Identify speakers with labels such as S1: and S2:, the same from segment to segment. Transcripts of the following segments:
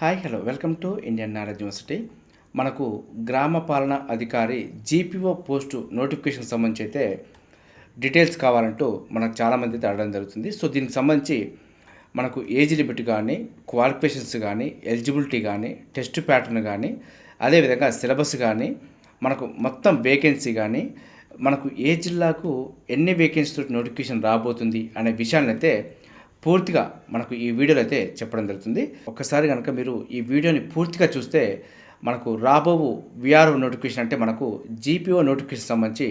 S1: hi hello welcome to Indian knowledge university మనకు గ్రామ పాలన అధికారి జీపీఓ పోస్టు నోటిఫికేషన్ సంబంధించి అయితే డీటెయిల్స్ కావాలంటూ మనకు చాలామంది అయితే అడగడం జరుగుతుంది సో దీనికి సంబంధించి మనకు ఏజ్ లిమిట్ కానీ క్వాలిఫికేషన్స్ కానీ ఎలిజిబిలిటీ కానీ టెస్ట్ ప్యాటర్న్ కానీ అదేవిధంగా సిలబస్ కానీ మనకు మొత్తం వేకెన్సీ కానీ మనకు ఏ జిల్లాకు ఎన్ని వేకెన్సీ నోటిఫికేషన్ రాబోతుంది అనే విషయాన్ని అయితే పూర్తిగా మనకు ఈ వీడియోలో అయితే చెప్పడం జరుగుతుంది ఒక్కసారి కనుక మీరు ఈ వీడియోని పూర్తిగా చూస్తే మనకు రాబో విఆర్ఓ నోటిఫికేషన్ అంటే మనకు జీపీఓ నోటిఫికేషన్ సంబంధించి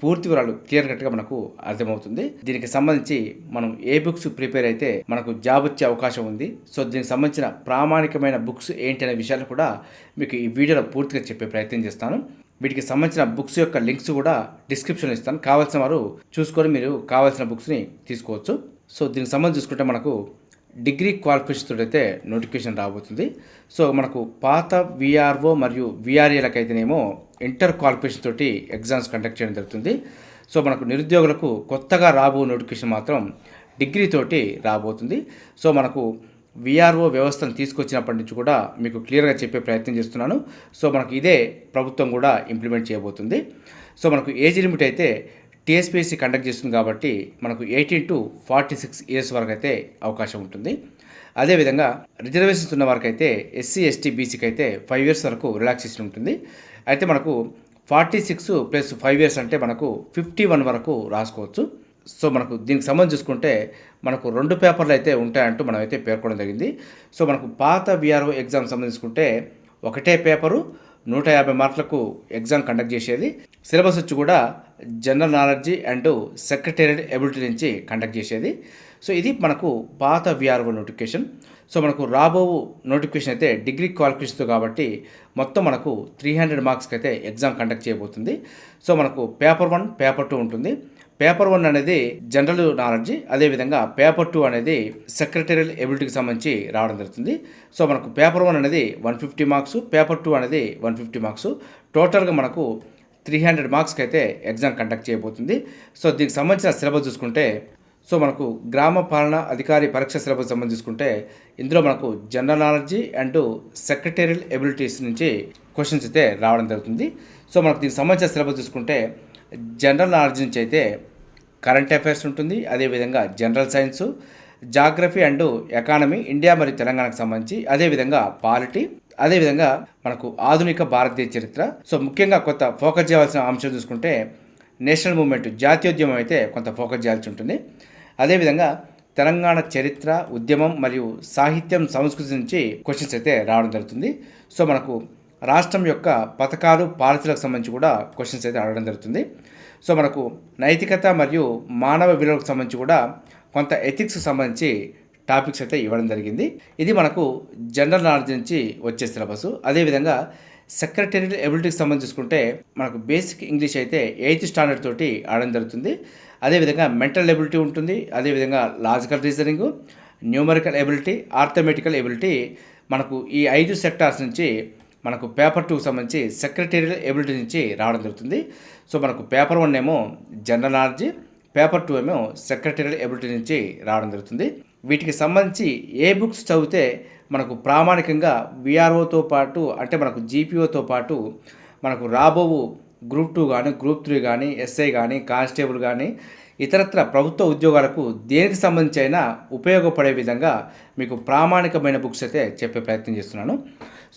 S1: పూర్తి వివరాలు క్లియర్ కట్గా మనకు అర్థమవుతుంది దీనికి సంబంధించి మనం ఏ బుక్స్ ప్రిపేర్ అయితే మనకు జాబ్ వచ్చే అవకాశం ఉంది సో దీనికి సంబంధించిన ప్రామాణికమైన బుక్స్ ఏంటి అనే విషయాలు కూడా మీకు ఈ వీడియోలో పూర్తిగా చెప్పే ప్రయత్నం చేస్తాను వీటికి సంబంధించిన బుక్స్ యొక్క లింక్స్ కూడా డిస్క్రిప్షన్లో ఇస్తాను కావాల్సిన వారు చూసుకొని మీరు కావాల్సిన బుక్స్ని తీసుకోవచ్చు సో దీనికి సంబంధించి చూసుకుంటే మనకు డిగ్రీ క్వాలిఫికేషన్ అయితే నోటిఫికేషన్ రాబోతుంది సో మనకు పాత విఆర్ఓ మరియు అయితేనేమో e ఇంటర్ క్వాలిఫికేషన్ తోటి ఎగ్జామ్స్ కండక్ట్ చేయడం జరుగుతుంది సో మనకు నిరుద్యోగులకు కొత్తగా రాబో నోటిఫికేషన్ మాత్రం డిగ్రీ తోటి రాబోతుంది సో మనకు విఆర్ఓ వ్యవస్థను తీసుకొచ్చినప్పటి నుంచి కూడా మీకు క్లియర్గా చెప్పే ప్రయత్నం చేస్తున్నాను సో మనకు ఇదే ప్రభుత్వం కూడా ఇంప్లిమెంట్ చేయబోతుంది సో మనకు ఏజ్ లిమిట్ అయితే టీఎస్పీఎస్సీ కండక్ట్ చేస్తుంది కాబట్టి మనకు eighteen to forty six years వరకు అయితే అవకాశం ఉంటుంది అదేవిధంగా రిజర్వేషన్స్ ఉన్న వారికి అయితే ఎస్సీ ఎస్టీ బీసీకి అయితే ఫైవ్ ఇయర్స్ వరకు రిలాక్సేషన్ ఉంటుంది అయితే మనకు forty six plus five years అంటే మనకు ఫిఫ్టీ వన్ వరకు రాసుకోవచ్చు సో మనకు దీనికి సంబంధించి చూసుకుంటే మనకు రెండు పేపర్లు అయితే ఉంటాయంటూ మనం అయితే పేర్కొనడం జరిగింది సో మనకు పాత విఆర్ఓ ఎగ్జామ్ సంబంధించుకుంటే ఒకటే పేపరు నూట యాభై మార్కులకు ఎగ్జామ్ కండక్ట్ చేసేది సిలబస్ వచ్చి కూడా general knowledge and secretariat ability నుంచి కండక్ట్ చేసేది సో ఇది మనకు పాత విఆర్ఓ నోటిఫికేషన్ సో మనకు రాబో నోటిఫికేషన్ అయితే డిగ్రీ క్వాలిఫికేషన్తో కాబట్టి మొత్తం మనకు త్రీ హండ్రెడ్ మార్క్స్కి అయితే ఎగ్జామ్ కండక్ట్ చేయబోతుంది సో మనకు పేపర్ వన్ పేపర్ టూ ఉంటుంది పేపర్ వన్ అనేది జనరల్ నాలెడ్జ్ అదేవిధంగా పేపర్ టూ అనేది సెక్రటరియల్ ఎబిలిటీకి సంబంధించి రావడం జరుగుతుంది సో మనకు పేపర్ వన్ అనేది one fifty marks paper two అనేది వన్ ఫిఫ్టీ మార్క్స్ టోటల్గా మనకు త్రీ హండ్రెడ్ మార్క్స్కి అయితే ఎగ్జామ్ కండక్ట్ చేయబోతుంది సో దీనికి సంబంధించిన సిలబస్ చూసుకుంటే సో మనకు గ్రామ పాలన అధికారి పరీక్ష సిలబస్ సంబంధించి చూసుకుంటే ఇందులో మనకు general knowledge and secretarial abilities నుంచి క్వశ్చన్స్ అయితే రావడం జరుగుతుంది సో మనకు దీనికి సంబంధించిన సిలబస్ చూసుకుంటే జనరల్ నాలెడ్జ్ నుంచి అయితే కరెంట్ అఫైర్స్ ఉంటుంది అదేవిధంగా general science geography and economy India మరియు తెలంగాణకు సంబంధించి అదేవిధంగా పాలిటీ అదేవిధంగా మనకు ఆధునిక భారతీయ చరిత్ర సో ముఖ్యంగా కొత్త ఫోకస్ చేయాల్సిన అంశం చూసుకుంటే నేషనల్ మూమెంట్ జాతీయోద్యమం అయితే కొంత ఫోకస్ చేయాల్సి ఉంటుంది అదేవిధంగా తెలంగాణ చరిత్ర ఉద్యమం మరియు సాహిత్యం సంస్కృతి నుంచి క్వశ్చన్స్ అయితే రావడం జరుగుతుంది సో మనకు రాష్ట్రం యొక్క పథకాలు పాలసీలకు సంబంధించి కూడా క్వశ్చన్స్ అయితే అడగడం జరుగుతుంది సో మనకు నైతికత మరియు మానవ విలువలకు సంబంధించి కూడా కొంత ఎథిక్స్కి సంబంధించి టాపిక్స్ అయితే ఇవ్వడం జరిగింది ఇది మనకు జనరల్ నాలెడ్జ్ నుంచి వచ్చే సిలబస్ అదేవిధంగా సెక్రటేరియల్ ఎబిలిటీకి సంబంధించి చూసుకుంటే మనకు బేసిక్ ఇంగ్లీష్ అయితే ఎయిత్ స్టాండర్డ్ తోటి ఆడడం జరుగుతుంది అదేవిధంగా మెంటల్ ఎబిలిటీ ఉంటుంది అదేవిధంగా logical reasoning numerical ability arithmetical ability మనకు ఈ ఐదు సెక్టార్స్ నుంచి మనకు పేపర్ టూకి సంబంధించి సెక్రటేరియల్ ఎబిలిటీ నుంచి రావడం జరుగుతుంది సో మనకు పేపర్ వన్ ఏమో జనరల్ నాలెడ్జ్ పేపర్ టూ ఏమో సెక్రటేరియల్ ఎబిలిటీ నుంచి రావడం జరుగుతుంది వీటికి సంబంధించి ఏ బుక్స్ చదివితే మనకు ప్రామాణికంగా విఆర్ఓతో పాటు అంటే మనకు జీపీఓతో పాటు మనకు రాబో గ్రూప్ టూ కానీ గ్రూప్ త్రీ కానీ ఎస్ఐ కానీ కానిస్టేబుల్ కానీ ఇతరత్ర ప్రభుత్వ ఉద్యోగాలకు దేనికి సంబంధించి అయినా ఉపయోగపడే విధంగా మీకు ప్రామాణికమైన బుక్స్ అయితే చెప్పే ప్రయత్నం చేస్తున్నాను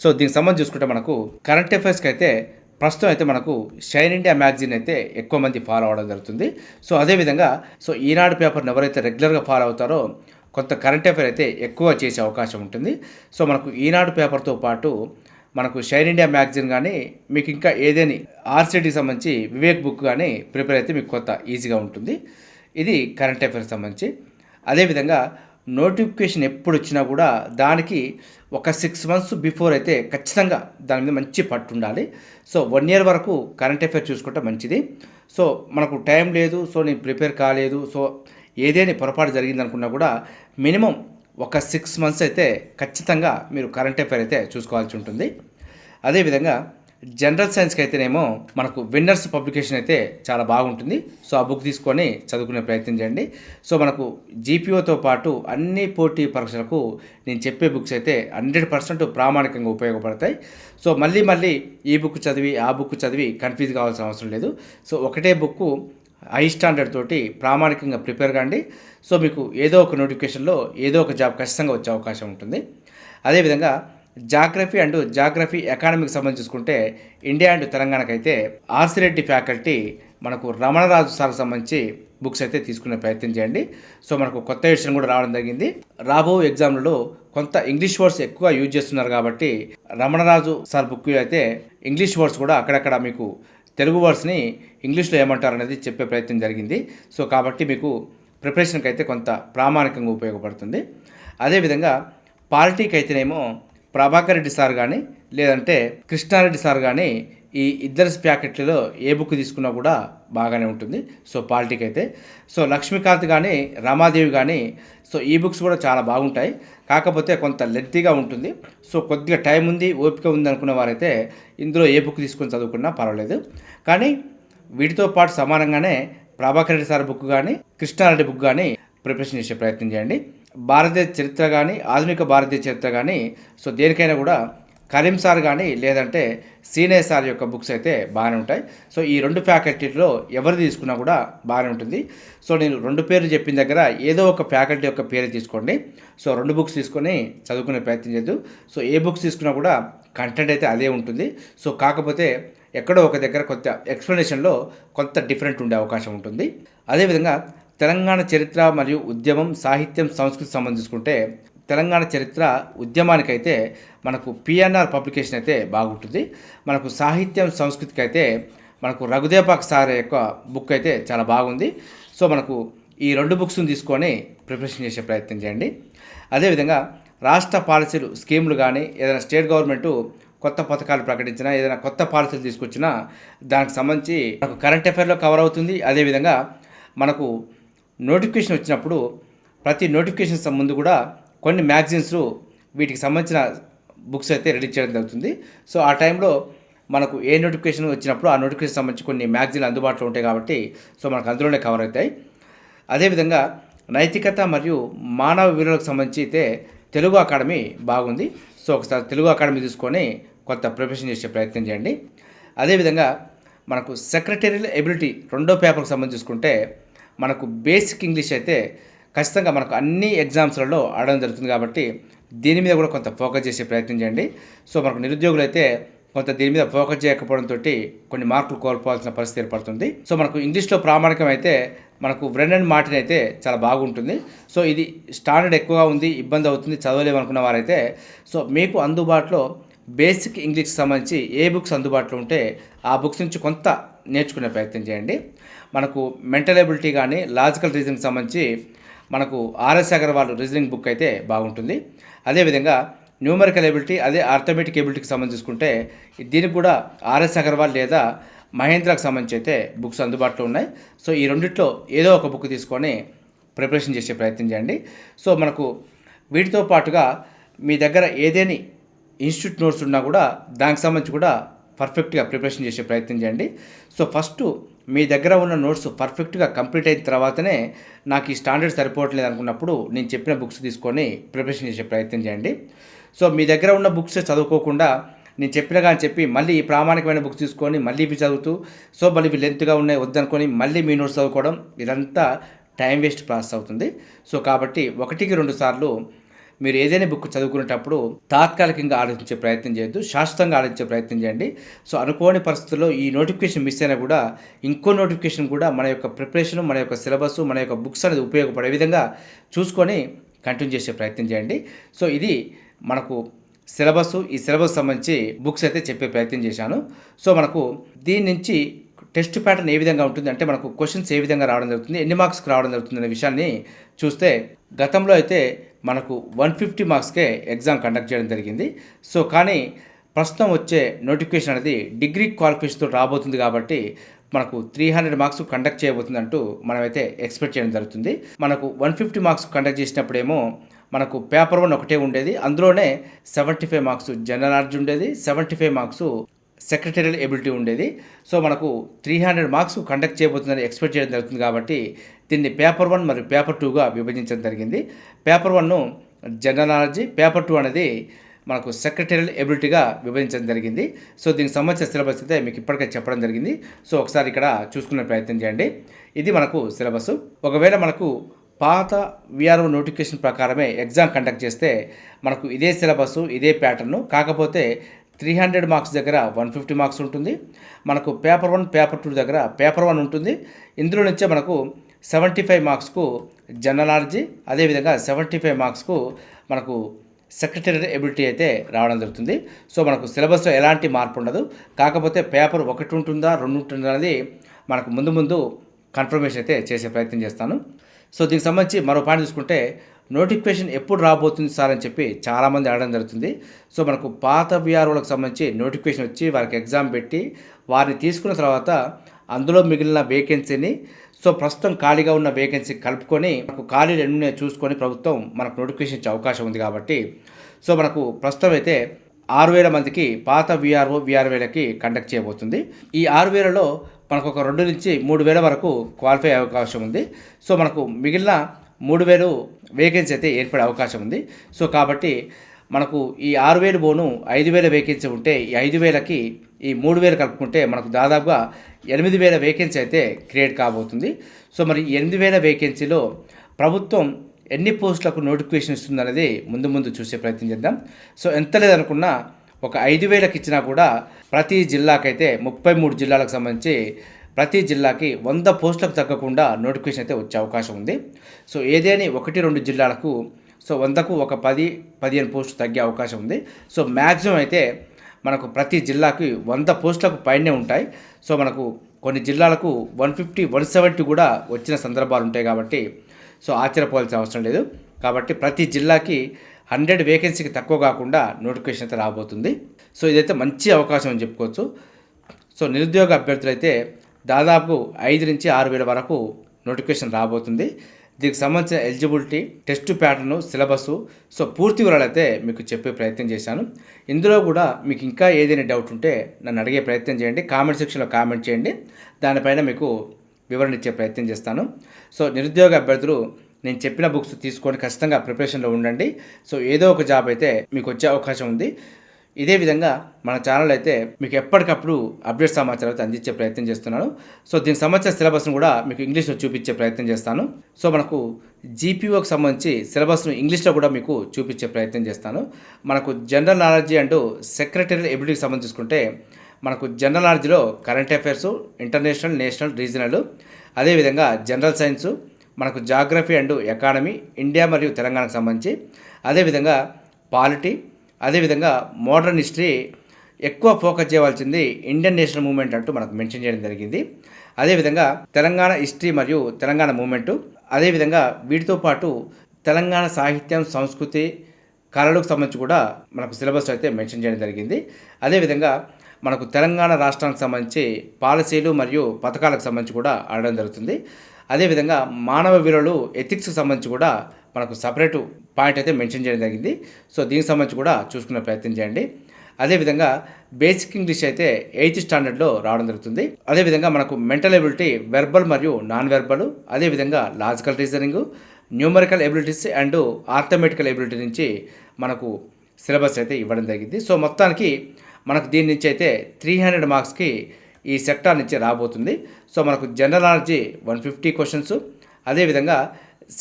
S1: సో దీనికి సంబంధించి చూసుకుంటే మనకు కరెంట్ అఫైర్స్కి అయితే ప్రస్తుతం అయితే మనకు షైన్ ఇండియా మ్యాగజైన్ అయితే ఎక్కువ మంది ఫాలో అవ్వడం జరుగుతుంది సో అదేవిధంగా సో ఈనాడు పేపర్ని ఎవరైతే రెగ్యులర్గా ఫాలో అవుతారో కొంత కరెంట్ అఫేర్ అయితే ఎక్కువ చేసే అవకాశం ఉంటుంది సో మనకు ఈనాడు పేపర్తో పాటు మనకు షైన్ ఇండియా మ్యాగజైన్ కానీ మీకు ఇంకా ఏదేని ఆర్సీడీకి సంబంధించి వివేక్ బుక్ కానీ ప్రిపేర్ అయితే మీకు కొత్త ఈజీగా ఉంటుంది ఇది కరెంట్ అఫైర్స్ సంబంధించి అదేవిధంగా నోటిఫికేషన్ ఎప్పుడు వచ్చినా కూడా దానికి ఒక సిక్స్ మంత్స్ బిఫోర్ అయితే ఖచ్చితంగా దాని మీద మంచి పట్టు ఉండాలి సో వన్ ఇయర్ వరకు కరెంట్ అఫేర్ చూసుకుంటే మంచిది సో మనకు టైం లేదు సో నేను ప్రిపేర్ కాలేదు సో ఏదేని పొరపాటు జరిగిందనుకున్నా కూడా మినిమం ఒక సిక్స్ మంత్స్ అయితే ఖచ్చితంగా మీరు కరెంట్ అఫైర్ అయితే చూసుకోవాల్సి ఉంటుంది అదేవిధంగా జనరల్ సైన్స్కి అయితేనేమో మనకు విన్నర్స్ పబ్లికేషన్ అయితే చాలా బాగుంటుంది సో ఆ బుక్ తీసుకొని చదువుకునే ప్రయత్నం చేయండి సో మనకు జీపీఓతో పాటు అన్ని పోటీ పరీక్షలకు నేను చెప్పే బుక్స్ అయితే హండ్రెడ్ పర్సెంట్ ప్రామాణికంగా ఉపయోగపడతాయి సో మళ్ళీ మళ్ళీ ఈ బుక్ చదివి ఆ బుక్ చదివి కన్ఫ్యూజ్ కావాల్సిన అవసరం లేదు సో ఒకటే బుక్ హై స్టాండర్డ్ తోటి ప్రామాణికంగా ప్రిపేర్ కండి సో మీకు ఏదో ఒక నోటిఫికేషన్లో ఏదో ఒక జాబ్ ఖచ్చితంగా వచ్చే అవకాశం ఉంటుంది అదేవిధంగా జాగ్రఫీ అండ్ జాగ్రఫీ ఎకానమీకి సంబంధించి చూసుకుంటే ఇండియా అండ్ తెలంగాణకైతే ఆర్సిరెడ్డి ఫ్యాకల్టీ మనకు రమణరాజు సార్కి సంబంధించి బుక్స్ అయితే తీసుకునే ప్రయత్నం చేయండి సో మనకు కొత్త విషయం కూడా రావడం జరిగింది రాబో ఎగ్జామ్లలో కొంత ఇంగ్లీష్ వర్డ్స్ ఎక్కువ యూజ్ చేస్తున్నారు కాబట్టి రమణరాజు సార్ బుక్ అయితే ఇంగ్లీష్ వర్డ్స్ కూడా అక్కడక్కడ మీకు తెలుగు వర్డ్స్ని ఇంగ్లీష్లో ఏమంటారు అనేది చెప్పే ప్రయత్నం జరిగింది సో కాబట్టి మీకు ప్రిపరేషన్కి అయితే కొంత ప్రామాణికంగా ఉపయోగపడుతుంది అదేవిధంగా పార్టీకి అయితేనేమో ప్రభాకర్ రెడ్డి సార్ కానీ లేదంటే కృష్ణారెడ్డి సార్ కానీ ఈ ఇద్దరు ప్యాకెట్లలో ఏ బుక్ తీసుకున్నా కూడా బాగానే ఉంటుంది సో పాలిటిక్ అయితే సో లక్ష్మీకాంత్ కానీ రామాదేవి కానీ సో ఈ బుక్స్ కూడా చాలా బాగుంటాయి కాకపోతే కొంత లెత్తిగా ఉంటుంది సో కొద్దిగా టైం ఉంది ఓపిక ఉంది అనుకున్న వారైతే ఇందులో ఏ బుక్ తీసుకొని చదువుకున్నా పర్వాలేదు కానీ వీటితో పాటు సమానంగానే ప్రభాకర్ రెడ్డి సార్ బుక్ కానీ కృష్ణారెడ్డి బుక్ కానీ ప్రిపరేషన్ చేసే ప్రయత్నం చేయండి భారతీయ చరిత్ర కానీ ఆధునిక భారతీయ చరిత్ర కానీ సో దేనికైనా కూడా కరీం సార్ కానీ లేదంటే సీనియర్ సార్ యొక్క బుక్స్ అయితే బాగానే ఉంటాయి సో ఈ రెండు ఫ్యాకల్టీలో ఎవరు తీసుకున్నా కూడా బాగానే ఉంటుంది సో నేను రెండు పేర్లు చెప్పిన దగ్గర ఏదో ఒక ఫ్యాకల్టీ యొక్క పేరు తీసుకోండి సో రెండు బుక్స్ తీసుకొని చదువుకునే ప్రయత్నం చేద్దు సో ఏ బుక్స్ తీసుకున్నా కూడా కంటెంట్ అయితే అదే ఉంటుంది సో కాకపోతే ఎక్కడో ఒక దగ్గర కొత్త ఎక్స్ప్లెనేషన్లో కొంత డిఫరెంట్ ఉండే అవకాశం ఉంటుంది అదేవిధంగా తెలంగాణ చరిత్ర మరియు ఉద్యమం సాహిత్యం సంస్కృతి సంబంధించుకుంటే తెలంగాణ చరిత్ర ఉద్యమానికైతే మనకు పిఎన్ఆర్ పబ్లికేషన్ అయితే బాగుంటుంది మనకు సాహిత్యం సంస్కృతికి అయితే మనకు రఘుదేపాక్ సార్ యొక్క బుక్ అయితే చాలా బాగుంది సో మనకు ఈ రెండు బుక్స్ని తీసుకొని ప్రిపరేషన్ చేసే ప్రయత్నం చేయండి అదేవిధంగా రాష్ట్ర పాలసీలు స్కీములు కానీ ఏదైనా స్టేట్ గవర్నమెంటు కొత్త పథకాలు ప్రకటించినా ఏదైనా కొత్త పాలసీలు తీసుకొచ్చినా దానికి సంబంధించి మనకు కరెంట్ అఫైర్లో కవర్ అవుతుంది అదేవిధంగా మనకు నోటిఫికేషన్ వచ్చినప్పుడు ప్రతి నోటిఫికేషన్ ముందు కూడా కొన్ని మ్యాగ్జిన్స్ వీటికి సంబంధించిన బుక్స్ అయితే రెడీ చేయడం జరుగుతుంది సో ఆ టైంలో మనకు ఏ నోటిఫికేషన్ వచ్చినప్పుడు ఆ నోటిఫికేషన్ సంబంధించి కొన్ని మ్యాగజైన్లు అందుబాటులో ఉంటాయి కాబట్టి సో మనకు అందులోనే కవర్ అవుతాయి అదేవిధంగా నైతికత మరియు మానవ విలువలకు సంబంధించి అయితే తెలుగు అకాడమీ బాగుంది సో ఒకసారి తెలుగు అకాడమీ తీసుకొని కొంత ప్రిపరేషన్ చేసే ప్రయత్నం చేయండి అదేవిధంగా మనకు సెక్రటేరియల్ ఎబిలిటీ రెండో పేపర్కి సంబంధించి చూసుకుంటే మనకు బేసిక్ ఇంగ్లీష్ అయితే ఖచ్చితంగా మనకు అన్ని ఎగ్జామ్స్లలో ఆడడం జరుగుతుంది కాబట్టి దీని మీద కూడా కొంత ఫోకస్ చేసే ప్రయత్నం చేయండి సో మనకు నిరుద్యోగులు అయితే కొంత దీని మీద ఫోకస్ చేయకపోవడంతో కొన్ని మార్కులు కోల్పోవాల్సిన పరిస్థితి ఏర్పడుతుంది సో మనకు ఇంగ్లీష్లో ప్రామాణికం అయితే మనకు అండ్ మార్టిన్ అయితే చాలా బాగుంటుంది సో ఇది స్టాండర్డ్ ఎక్కువగా ఉంది ఇబ్బంది అవుతుంది చదవలేము అనుకున్న వారైతే సో మీకు అందుబాటులో బేసిక్ ఇంగ్లీష్కి సంబంధించి ఏ బుక్స్ అందుబాటులో ఉంటే ఆ బుక్స్ నుంచి కొంత నేర్చుకునే ప్రయత్నం చేయండి మనకు మెంటల్ ఎబిలిటీ కానీ లాజికల్ రీజన్కి సంబంధించి మనకు ఆర్ఎస్ అగర్వాల్ రీజనింగ్ బుక్ అయితే బాగుంటుంది అదేవిధంగా న్యూమరికల్ ఎబిలిటీ అదే ఆర్థమెటిక్ ఎబిలిటీకి సంబంధించి చూసుకుంటే దీనికి కూడా ఆర్ఎస్ అగర్వాల్ లేదా మహేంద్రకు సంబంధించి అయితే బుక్స్ అందుబాటులో ఉన్నాయి సో ఈ రెండిట్లో ఏదో ఒక బుక్ తీసుకొని ప్రిపరేషన్ చేసే ప్రయత్నం చేయండి సో మనకు వీటితో పాటుగా మీ దగ్గర ఏదేని ఇన్స్టిట్యూట్ నోట్స్ ఉన్నా కూడా దానికి సంబంధించి కూడా పర్ఫెక్ట్గా ప్రిపరేషన్ చేసే ప్రయత్నం చేయండి సో ఫస్ట్ మీ దగ్గర ఉన్న నోట్స్ పర్ఫెక్ట్గా కంప్లీట్ అయిన తర్వాతనే నాకు ఈ స్టాండర్డ్ సరిపోవట్లేదు అనుకున్నప్పుడు నేను చెప్పిన బుక్స్ తీసుకొని ప్రిపరేషన్ చేసే ప్రయత్నం చేయండి సో మీ దగ్గర ఉన్న బుక్స్ చదువుకోకుండా నేను చెప్పినగా అని చెప్పి మళ్ళీ ఈ ప్రామాణికమైన బుక్స్ తీసుకొని మళ్ళీ ఇవి చదువుతూ సో మళ్ళీ ఇవి లెంత్గా ఉన్నాయి వద్దనుకొని మళ్ళీ మీ నోట్స్ చదువుకోవడం ఇదంతా టైం వేస్ట్ ప్రాసెస్ అవుతుంది సో కాబట్టి ఒకటికి రెండు సార్లు మీరు ఏదైనా బుక్ చదువుకునేటప్పుడు తాత్కాలికంగా ఆలోచించే ప్రయత్నం చేయొద్దు శాశ్వతంగా ఆలోచించే ప్రయత్నం చేయండి సో అనుకోని పరిస్థితుల్లో ఈ నోటిఫికేషన్ మిస్ అయినా కూడా ఇంకో నోటిఫికేషన్ కూడా మన యొక్క ప్రిపరేషన్ మన యొక్క సిలబస్ మన యొక్క బుక్స్ అనేది ఉపయోగపడే విధంగా చూసుకొని కంటిన్యూ చేసే ప్రయత్నం చేయండి సో ఇది మనకు సిలబస్ ఈ సిలబస్ సంబంధించి బుక్స్ అయితే చెప్పే ప్రయత్నం చేశాను సో మనకు దీని నుంచి టెస్ట్ ప్యాటర్న్ ఏ విధంగా ఉంటుంది అంటే మనకు క్వశ్చన్స్ ఏ విధంగా రావడం జరుగుతుంది ఎన్ని మార్క్స్కి రావడం జరుగుతుంది అనే విషయాన్ని చూస్తే గతంలో అయితే మనకు వన్ ఫిఫ్టీ మార్క్స్కే ఎగ్జామ్ కండక్ట్ చేయడం జరిగింది సో కానీ ప్రస్తుతం వచ్చే నోటిఫికేషన్ అనేది డిగ్రీ క్వాలిఫికేషన్తో రాబోతుంది కాబట్టి మనకు త్రీ హండ్రెడ్ మార్క్స్ కండక్ట్ చేయబోతుందంటూ మనమైతే ఎక్స్పెక్ట్ చేయడం జరుగుతుంది మనకు వన్ ఫిఫ్టీ మార్క్స్ కండక్ట్ చేసినప్పుడేమో మనకు పేపర్ వన్ ఒకటే ఉండేది అందులోనే seventy five marks general knowledge ఉండేది seventy five marks secretarial ability ఉండేది సో మనకు త్రీ హండ్రెడ్ మార్క్స్ కండక్ట్ చేయబోతుందని ఎక్స్పెక్ట్ చేయడం జరుగుతుంది కాబట్టి దీన్ని పేపర్ వన్ మరియు పేపర్ టూగా విభజించడం జరిగింది పేపర్ వన్ను జనరల్ నాలెడ్జ్ పేపర్ టూ అనేది మనకు సెక్రటేరియల్ ఎబిలిటీగా విభజించడం జరిగింది సో దీనికి సంబంధించిన సిలబస్ అయితే మీకు ఇప్పటికే చెప్పడం జరిగింది సో ఒకసారి ఇక్కడ చూసుకునే ప్రయత్నం చేయండి ఇది మనకు సిలబస్ ఒకవేళ మనకు పాత విఆర్ఓ నోటిఫికేషన్ ప్రకారమే ఎగ్జామ్ కండక్ట్ చేస్తే మనకు ఇదే సిలబస్ ఇదే ప్యాటర్ను కాకపోతే త్రీ హండ్రెడ్ మార్క్స్ దగ్గర వన్ ఫిఫ్టీ మార్క్స్ ఉంటుంది మనకు పేపర్ వన్ పేపర్ టూ దగ్గర పేపర్ వన్ ఉంటుంది ఇందులో నుంచే మనకు సెవెంటీ ఫైవ్ మార్క్స్కు జనరల్ నాలెడ్జీ అదేవిధంగా సెవెంటీ ఫైవ్ మార్క్స్కు మనకు సెక్రటరీ ఎబిలిటీ అయితే రావడం జరుగుతుంది సో మనకు సిలబస్లో ఎలాంటి మార్పు ఉండదు కాకపోతే పేపర్ ఒకటి ఉంటుందా రెండు ఉంటుందా అనేది మనకు ముందు ముందు కన్ఫర్మేషన్ అయితే చేసే ప్రయత్నం చేస్తాను సో దీనికి సంబంధించి మరో పాయింట్ చూసుకుంటే నోటిఫికేషన్ ఎప్పుడు రాబోతుంది సార్ అని చెప్పి చాలామంది అడగడం జరుగుతుంది సో మనకు పాత విఆర్ఓలకు సంబంధించి నోటిఫికేషన్ వచ్చి వారికి ఎగ్జామ్ పెట్టి వారిని తీసుకున్న తర్వాత అందులో మిగిలిన వేకెన్సీని సో ప్రస్తుతం ఖాళీగా ఉన్న వేకెన్సీ కలుపుకొని మనకు ఖాళీలు ఎన్ని చూసుకొని ప్రభుత్వం మనకు నోటిఫికేషన్ ఇచ్చే అవకాశం ఉంది కాబట్టి సో మనకు ప్రస్తుతం అయితే ఆరు వేల మందికి పాత విఆర్ఓ విఆర్వేలకి కండక్ట్ చేయబోతుంది ఈ ఆరు వేలలో మనకు ఒక రెండు నుంచి మూడు వేల వరకు క్వాలిఫై అయ్యే అవకాశం ఉంది సో మనకు మిగిలిన మూడు వేలు వేకెన్సీ అయితే ఏర్పడే అవకాశం ఉంది సో కాబట్టి మనకు ఈ ఆరు వేలు బోను ఐదు వేల వేకెన్సీ ఉంటే ఈ ఐదు వేలకి ఈ మూడు వేలు కలుపుకుంటే మనకు దాదాపుగా ఎనిమిది వేల వేకెన్సీ అయితే క్రియేట్ కాబోతుంది సో మరి ఎనిమిది వేల వేకెన్సీలో ప్రభుత్వం ఎన్ని పోస్టులకు నోటిఫికేషన్ ఇస్తుందనేది ముందు ముందు చూసే ప్రయత్నం చేద్దాం సో ఎంత లేదనుకున్నా ఒక ఐదు వేలకు ఇచ్చినా కూడా ప్రతి జిల్లాకైతే ముప్పై మూడు జిల్లాలకు సంబంధించి ప్రతి జిల్లాకి వంద పోస్టులకు తగ్గకుండా నోటిఫికేషన్ అయితే వచ్చే అవకాశం ఉంది సో ఏదేని ఒకటి రెండు జిల్లాలకు సో వందకు ఒక పది పదిహేను పోస్టు తగ్గే అవకాశం ఉంది సో మ్యాక్సిమం అయితే మనకు ప్రతి జిల్లాకి వంద పోస్టులకు పైనే ఉంటాయి సో మనకు కొన్ని జిల్లాలకు వన్ ఫిఫ్టీ వన్ సెవెంటీ కూడా వచ్చిన సందర్భాలు ఉంటాయి కాబట్టి సో ఆశ్చర్యపోవాల్సిన అవసరం లేదు కాబట్టి ప్రతి జిల్లాకి హండ్రెడ్ వేకెన్సీకి తక్కువ కాకుండా నోటిఫికేషన్ అయితే రాబోతుంది సో ఇదైతే మంచి అవకాశం అని చెప్పుకోవచ్చు సో నిరుద్యోగ అభ్యర్థులైతే దాదాపు ఐదు నుంచి ఆరు వేల వరకు నోటిఫికేషన్ రాబోతుంది దీనికి సంబంధించిన eligibility test pattern syllabus so పూర్తి వివరాలైతే మీకు చెప్పే ప్రయత్నం చేశాను ఇందులో కూడా మీకు ఇంకా ఏదైనా డౌట్ ఉంటే నన్ను అడిగే ప్రయత్నం చేయండి కామెంట్ సెక్షన్లో కామెంట్ చేయండి దానిపైన మీకు వివరణ ఇచ్చే ప్రయత్నం చేస్తాను సో నిరుద్యోగ అభ్యర్థులు నేను చెప్పిన బుక్స్ తీసుకొని ఖచ్చితంగా ప్రిపరేషన్లో ఉండండి సో ఏదో ఒక జాబ్ అయితే మీకు వచ్చే అవకాశం ఉంది ఇదే విధంగా మన ఛానల్ అయితే మీకు ఎప్పటికప్పుడు అప్డేట్ సమాచారం అయితే అందించే ప్రయత్నం చేస్తున్నాను సో దీనికి సంబంధించిన సిలబస్ను కూడా మీకు ఇంగ్లీష్లో చూపించే ప్రయత్నం చేస్తాను సో మనకు జీపీఓకి సంబంధించి సిలబస్ను ఇంగ్లీష్లో కూడా మీకు చూపించే ప్రయత్నం చేస్తాను మనకు జనరల్ నాలెడ్జ్ అండ్ సెక్రటరీ ఎబిలిటీకి సంబంధించుకుంటే మనకు జనరల్ నాలెడ్జ్లో current affairs international national regional అదేవిధంగా జనరల్ సైన్సు మనకు జాగ్రఫీ అండ్ ఎకానమీ ఇండియా మరియు తెలంగాణకు సంబంధించి అదేవిధంగా పాలిటీ అదేవిధంగా మోడర్న్ హిస్టరీ ఎక్కువ ఫోకస్ చేయవలసింది ఇండియన్ నేషనల్ మూమెంట్ అంటూ మనకు మెన్షన్ చేయడం జరిగింది అదేవిధంగా తెలంగాణ హిస్టరీ మరియు తెలంగాణ మూమెంట్ అదేవిధంగా వీటితో పాటు తెలంగాణ సాహిత్యం సంస్కృతి కళలకు సంబంధించి కూడా మనకు సిలబస్ అయితే మెన్షన్ చేయడం జరిగింది అదేవిధంగా మనకు తెలంగాణ రాష్ట్రానికి సంబంధించి పాలసీలు మరియు పథకాలకు సంబంధించి కూడా ఆడడం జరుగుతుంది అదేవిధంగా మానవ విలువలు ఎథిక్స్కి సంబంధించి కూడా మనకు సపరేటు పాయింట్ అయితే మెన్షన్ చేయడం జరిగింది సో దీనికి సంబంధించి కూడా చూసుకునే ప్రయత్నం చేయండి అదేవిధంగా బేసిక్ ఇంగ్లీష్ అయితే ఎయిత్ స్టాండర్డ్లో రావడం జరుగుతుంది అదేవిధంగా మనకు మెంటల్ ఎబిలిటీ వెర్బల్ మరియు నాన్ వెర్బల్ అదేవిధంగా logical reasoning numerical abilities and arithmetical ability నుంచి మనకు సిలబస్ అయితే ఇవ్వడం జరిగింది సో మొత్తానికి మనకు దీని నుంచి అయితే త్రీ హండ్రెడ్ మార్క్స్కి ఈ సెక్టార్ నుంచి రాబోతుంది సో మనకు general knowledge one fifty questions అదేవిధంగా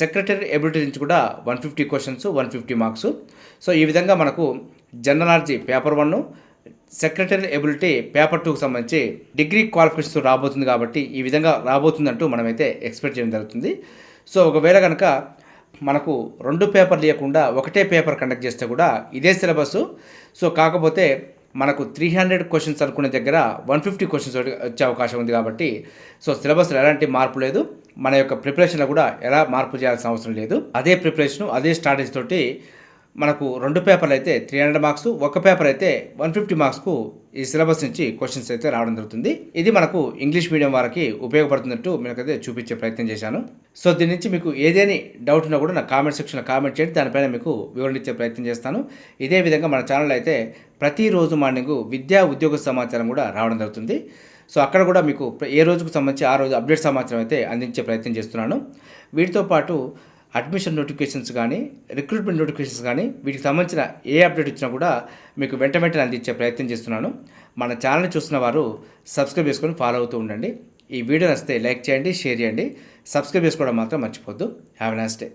S1: సెక్రటరీ ఎబిలిటీ నుంచి కూడా one fifty questions one fifty marks so ఈ విధంగా మనకు general knowledge paper one secretary ability paper టూకి సంబంధించి డిగ్రీ క్వాలిఫికేషన్ రాబోతుంది కాబట్టి ఈ విధంగా రాబోతుందంటూ మనమైతే ఎక్స్పెక్ట్ చేయడం జరుగుతుంది సో ఒకవేళ కనుక మనకు రెండు పేపర్ లేకుండా ఒకటే పేపర్ కండక్ట్ చేస్తే కూడా ఇదే సిలబస్ సో కాకపోతే మనకు త్రీ హండ్రెడ్ క్వశ్చన్స్ అనుకునే దగ్గర వన్ ఫిఫ్టీ క్వశ్చన్స్ వచ్చే అవకాశం ఉంది కాబట్టి సో సిలబస్లో ఎలాంటి మార్పు లేదు మన యొక్క ప్రిపరేషన్లో కూడా ఎలా మార్పు చేయాల్సిన అవసరం లేదు అదే ప్రిపరేషన్ అదే స్ట్రాటజీ తోటి మనకు రెండు పేపర్లు అయితే త్రీ హండ్రెడ్ మార్క్స్ ఒక పేపర్ అయితే వన్ ఫిఫ్టీ మార్క్స్కు ఈ సిలబస్ నుంచి క్వశ్చన్స్ అయితే రావడం జరుగుతుంది ఇది మనకు ఇంగ్లీష్ మీడియం వారికి ఉపయోగపడుతున్నట్టు మీకైతే చూపించే ప్రయత్నం చేశాను సో దీని నుంచి మీకు ఏదేని డౌట్ ఉన్నా కూడా నా కామెంట్ సెక్షన్లో కామెంట్ చేయండి దానిపైన మీకు వివరణ ఇచ్చే ప్రయత్నం చేస్తాను ఇదే విధంగా మన ఛానల్ అయితే ప్రతిరోజు మార్నింగ్ విద్యా ఉద్యోగ సమాచారం కూడా రావడం జరుగుతుంది సో అక్కడ కూడా మీకు ఏ రోజుకు సంబంధించి ఆ రోజు అప్డేట్ సమాచారం అయితే అందించే ప్రయత్నం చేస్తున్నాను వీటితో పాటు అడ్మిషన్ నోటిఫికేషన్స్ కానీ రిక్రూట్మెంట్ నోటిఫికేషన్స్ కానీ వీటికి సంబంధించిన ఏ అప్డేట్ వచ్చినా కూడా మీకు వెంట వెంటనే అందించే ప్రయత్నం చేస్తున్నాను మన ఛానల్ చూస్తున్న వారు సబ్స్క్రైబ్ చేసుకొని ఫాలో అవుతూ ఉండండి ఈ వీడియో నచ్చితే లైక్ చేయండి షేర్ చేయండి సబ్స్క్రైబ్ చేసుకోవడం మాత్రం మర్చిపోద్దు హ్యావ్ నైస్ డే